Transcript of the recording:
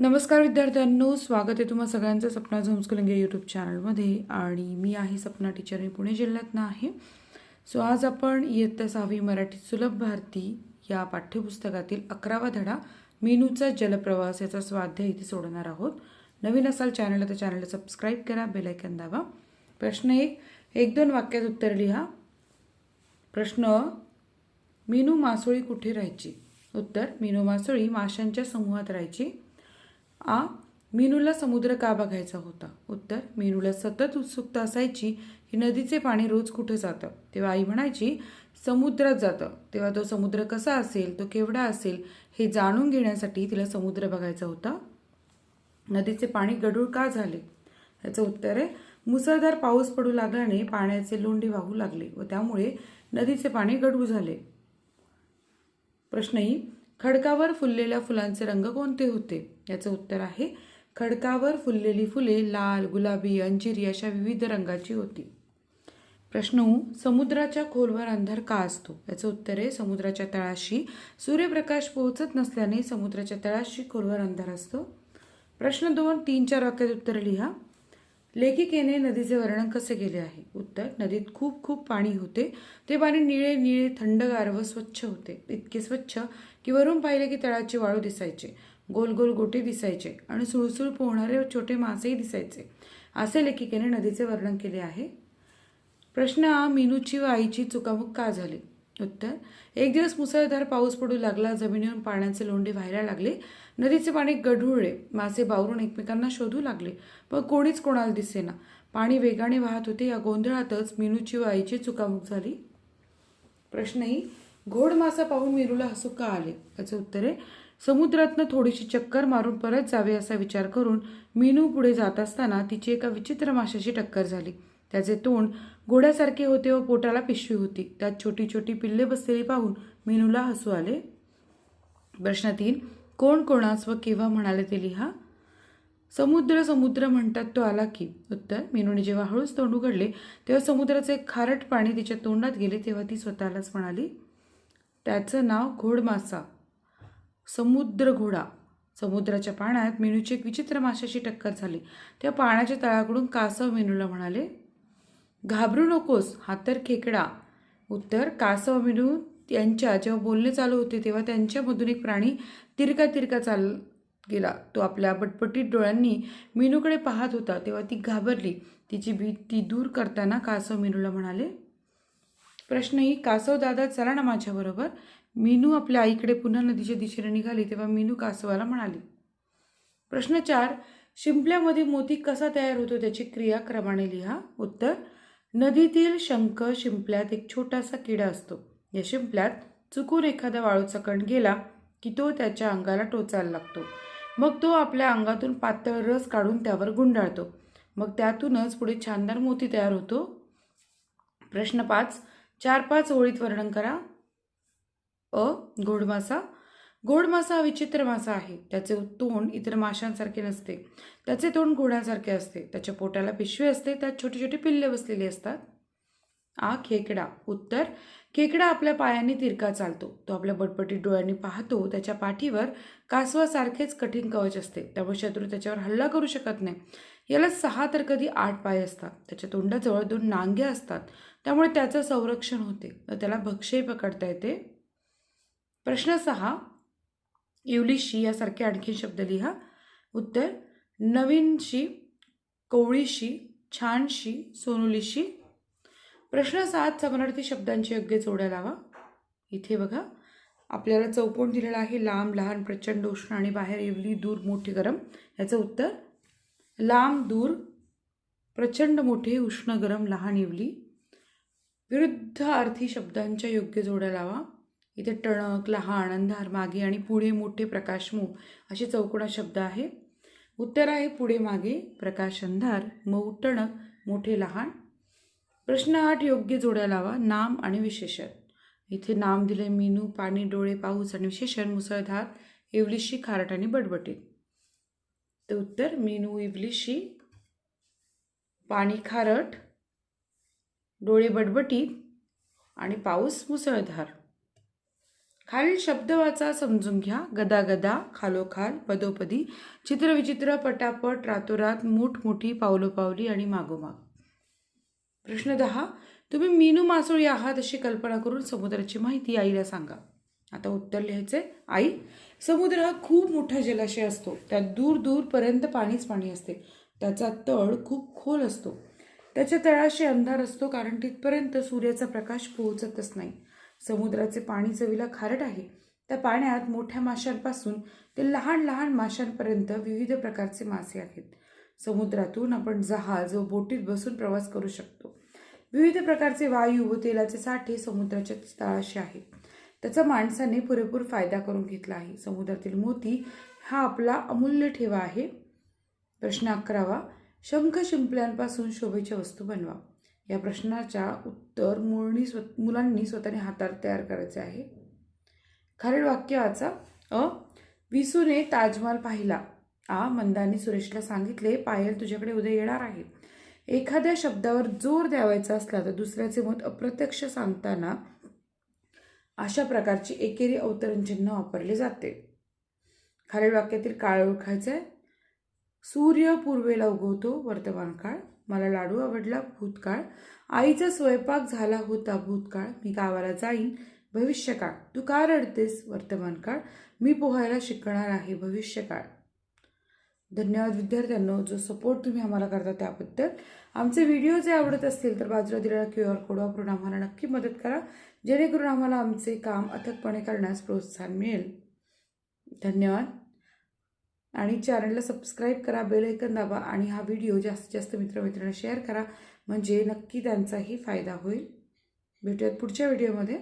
नमस्कार विद्यार्थ्यांनो स्वागत आहे तुम्हा सगळ्यांचं सपना होमस्कूलिंग यूट्यूब चॅनलमध्ये आणि मी आहे सपना टीचर मी पुणे जिल्ह्यातनं आहे. सो आज आपण इयत्ता सहावी मराठी सुलभ भारती या पाठ्यपुस्तकातील अकरावा धडा मेनूचा जलप्रवास याचा स्वाध्याय इथे सोडणार आहोत. नवीन असाल चॅनलला तर चॅनलला सबस्क्राईब करा बेलायकन दाबा. प्रश्न एक एक दोन वाक्यात उत्तर लिहा. प्रश्न मीनू मासोळी कुठे राहायची? उत्तर मीनू मासोळी माशांच्या समूहात राहायची. आ? मीनूला समुद्र का बघायचा होता? उत्तर मीनूला सतत उत्सुकता असायची की नदीचे पाणी रोज कुठे जातं. तेव्हा आई म्हणायची समुद्रात जातं. तेव्हा तो समुद्र कसा असेल तो केवढा असेल हे जाणून घेण्यासाठी तिला समुद्र बघायचा होता. नदीचे पाणी गढूळ का झाले? याचं उत्तर आहे मुसळधार पाऊस पडू लागल्याने पाण्याचे लोंढे वाहू लागले व त्यामुळे नदीचे पाणी गढूळ झाले. प्रश्नही खडकावर फुललेल्या फुलांचे रंग कोणते होते? याचं उत्तर आहे खडकावर फुललेली फुले लाल गुलाबी अंजिरी अशा विविध रंगाची होती. प्रश्न समुद्राच्या खोलवर अंधार का असतो? याचं उत्तर आहे समुद्राच्या तळाशी सूर्यप्रकाश पोहोचत नसल्याने समुद्राच्या तळाशी खोलवर अंधार असतो. प्रश्न दोन तीन चार वाक्यात उत्तर लिहा. लेखिकेने नदीचे वर्णन कसे केले आहे? उत्तर नदीत खूप खूप पाणी होते. ते पाणी निळे निळे थंडगार व स्वच्छ होते. इतके स्वच्छ की वरून पाहिले की तळाचे वाळू दिसायचे. गोल गोल गोटे दिसायचे आणि सुळसुळ पोहणारे छोटे मासेही दिसायचे. असे लेखिकेने नदीचे वर्णन केले आहे. प्रश्न मिनूची मीनूची व आईची चुकामुक का झाली? उत्तर एक दिवस मुसळधार पाऊस पडू लागला जमिनीवरून पाण्याचे लोंढे व्हायला लागले नदीचे पाणी गढुळले मासे बावरून एकमेकांना शोधू लागले पण कोणीच कोणाला दिसेना. पाणी वेगाने वाहत होते या गोंधळातच मिनूची व आईची चुकामुक झाली. प्रश्नही घोड मासा पाहून मीनूला हसू का आले? याचं उत्तर आहे समुद्रातनं थोडीशी चक्कर मारून परत जावे असा विचार करून मीनू पुढे जात असताना तिची एका विचित्र माशाशी टक्कर झाली. त्याचे तोंड घोड्यासारखे होते व पोटाला पिशवी होती. त्यात छोटी छोटी पिल्ले बसलेली पाहून मेनूला हसू आले. प्रश्न तीन कोण कोणास व केव्हा म्हणाले ते लिहा? समुद्र समुद्र म्हणतात तो आला की. उत्तर मेनूने जेव्हा हळूच तोंड उघडले तेव्हा समुद्राचे खारट पाणी तिच्या तोंडात गेले तेव्हा ती स्वतःलाच म्हणाली त्याचं नाव घोडमासा. समुद्र घोडा. समुद्राच्या पाण्यात मेनूची एक विचित्र माशाशी टक्कर झाली. त्या पाण्याच्या तळाकडून कासव मेनूला म्हणाले घाबरू नकोस हा तर खेकडा. उत्तर कासव मिनू यांच्या जेव्हा बोलणे चालू होते तेव्हा त्यांच्यामधून एक प्राणी तिरका तिरका चाल गेला. तो आपल्या पटपटीत डोळ्यांनी मीनूकडे पाहत होता तेव्हा ती घाबरली. तिची भीती दूर करताना कासव मीनूला म्हणाले प्रश्नही कासव दादा चला ना माझ्याबरोबर मीनू आपल्या आईकडे पुन्हा नदीच्या दिशेने निघाली तेव्हा मीनू कासवाला म्हणाली प्रश्न चार शिंपल्यामध्ये मोती कसा तयार होतो त्याची क्रियाक्रमाने लिहा. उत्तर नदीतील शंख शिंपल्यात एक छोटासा किडा असतो. या शिंपल्यात चुकून एखादा वाळूचा कण गेला की तो त्याच्या अंगाला टोचायला लागतो. मग तो आपल्या अंगातून पातळ रस काढून त्यावर गुंडाळतो. मग त्यातूनच पुढे छानदार मोती तयार होतो. प्रश्न पाच चार पाच ओळीत वर्णन करा. अ गोड मासा हा विचित्र मासा आहे. त्याचे तोंड इतर माशांसारखे नसते. त्याचे तोंड घोड्यांसारखे असते. त्याच्या पोटाला पिशवी असते. त्यात छोटी छोटी पिल्ले बसलेली असतात. आ खेकडा. उत्तर खेकडा आपल्या पायांनी तिरका चालतो. तो आपल्या बटपटीत डोळ्यांनी पाहतो. त्याच्या पाठीवर कासवासारखेच कठीण कवच असते. त्यामुळे शत्रू त्याच्यावर हल्ला करू शकत नाही. याला सहा तर कधी आठ पाय असतात. त्याच्या तोंडाजवळ दोन नांग्या असतात. त्यामुळे त्याचं संरक्षण होते. व त्याला भक्ष्यही पकडता येते. प्रश्न सहा इवलीशी यासारखे आणखी शब्द लिहा. उत्तर नवीनशी कोवळीशी छानशी सोनुलीशी. प्रश्न सात समानार्थी शब्दांची योग्य जोड्या लावा. इथे बघा आपल्याला चौकोन दिलेला आहे लांब लहान प्रचंड उष्ण आणि बाहेर इवली दूर मोठे गरम. याचं उत्तर लांब दूर प्रचंड मोठे उष्ण गरम लहान इवली. विरुद्ध अर्थी शब्दांच्या योग्य जोड्या लावा. इथे टणक लहान अंधार मागे आणि पुढे मोठे प्रकाशमुख असे चौकोना शब्द आहे. उत्तर आहे पुढे मागे प्रकाश अंधार मऊ टणक मोठे लहान प्रश्न आठ योग्य जोड्या लावा नाम आणि विशेषण. इथे नाम दिले मेनू पाणी डोळे पाऊस आणि विशेषण मुसळधार इवलिशी खारट आणि बटबटीत तर उत्तर मेनू इवलिशी पाणी खारट डोळे बटबटीत आणि पाऊस मुसळधार. खालील शब्द वाचा समजून घ्या. गदा गदा खालोखाल पदोपदी चित्रविचित्र पटापट रातोरात मोठमोठी पावलोपावली आणि मागोमाग. प्रश्न दहा. तुम्ही मीनू मासोळी आहात अशी कल्पना करून समुद्राची माहिती आईला सांगा. आता उत्तर लिहायचंय. आई समुद्र हा खूप मोठा जलाशय असतो. त्यात दूर दूरपर्यंत पाणीच पाणी असते. त्याचा तळ खूप खोल असतो. त्याच्या तळाशी अंधार असतो कारण तिथपर्यंत सूर्याचा प्रकाश पोहोचतच नाही. समुद्राचे पाणी चवीला खारट आहे. त्या पाण्यात मोठ्या माशांपासून ते लहान लहान माशांपर्यंत विविध प्रकारचे मासे आहेत. समुद्रातून आपण जहाज व बोटीत बसून प्रवास करू शकतो. विविध प्रकारचे वायू व तेलाचे साठे समुद्राच्या तळाशी आहेत. त्याचा माणसाने पुरेपूर फायदा करून घेतला आहे. समुद्रातील मोती हा आपला अमूल्य ठेवा आहे. प्रश्न अकरावा शंख शिंपल्यांपासून शोभेच्या वस्तू बनवा. या प्रश्नाच्या उत्तर मुळणी स्व मुलांनी स्वतःने हातात तयार करायचे आहे. खालील वाक्य वाचा. अ. विसूने ताजमहाल पाहिला. आ. मंदाने सुरेशला सांगितले पायल तुझ्याकडे उद्या येणार आहे. एखाद्या शब्दावर जोर द्यावायचा असला तर दुसऱ्याचे मत अप्रत्यक्ष सांगताना अशा प्रकारची एकेरी अवतरण चिन्ह वापरले जाते. खालील वाक्यातील काळ ओळखायचं आहे सूर्य पूर्वेला उगवतो वर्तमान काळ मला लाडू आवडला भूतकाळ. आईचा स्वयंपाक झाला होता भूतकाळ. मी गावाला जाईन. भविष्यकाळ. तू का रडतेस? वर्तमान काळ. मी पोहायला शिकणार आहे. भविष्यकाळ. धन्यवाद विद्यार्थ्यांनो. जो सपोर्ट तुम्ही आम्हाला करता त्याबद्दल. आमचे व्हिडिओ जे आवडत असतील तर बाजूला दिलेला क्यू आर कोड वापरून आम्हाला नक्की मदत करा. जेणेकरून आम्हाला आमचे काम अथकपणे करण्यास प्रोत्साहन मिळेल. धन्यवाद. आणि चॅनलला सबस्क्राईब करा बेल ऐकन दाबा आणि हा व्हिडिओ जास्तीत जास्त मित्रमैत्रिणींना शेअर करा. म्हणजे नक्की त्यांचाही फायदा होईल. भेटूयात पुढच्या व्हिडिओमध्ये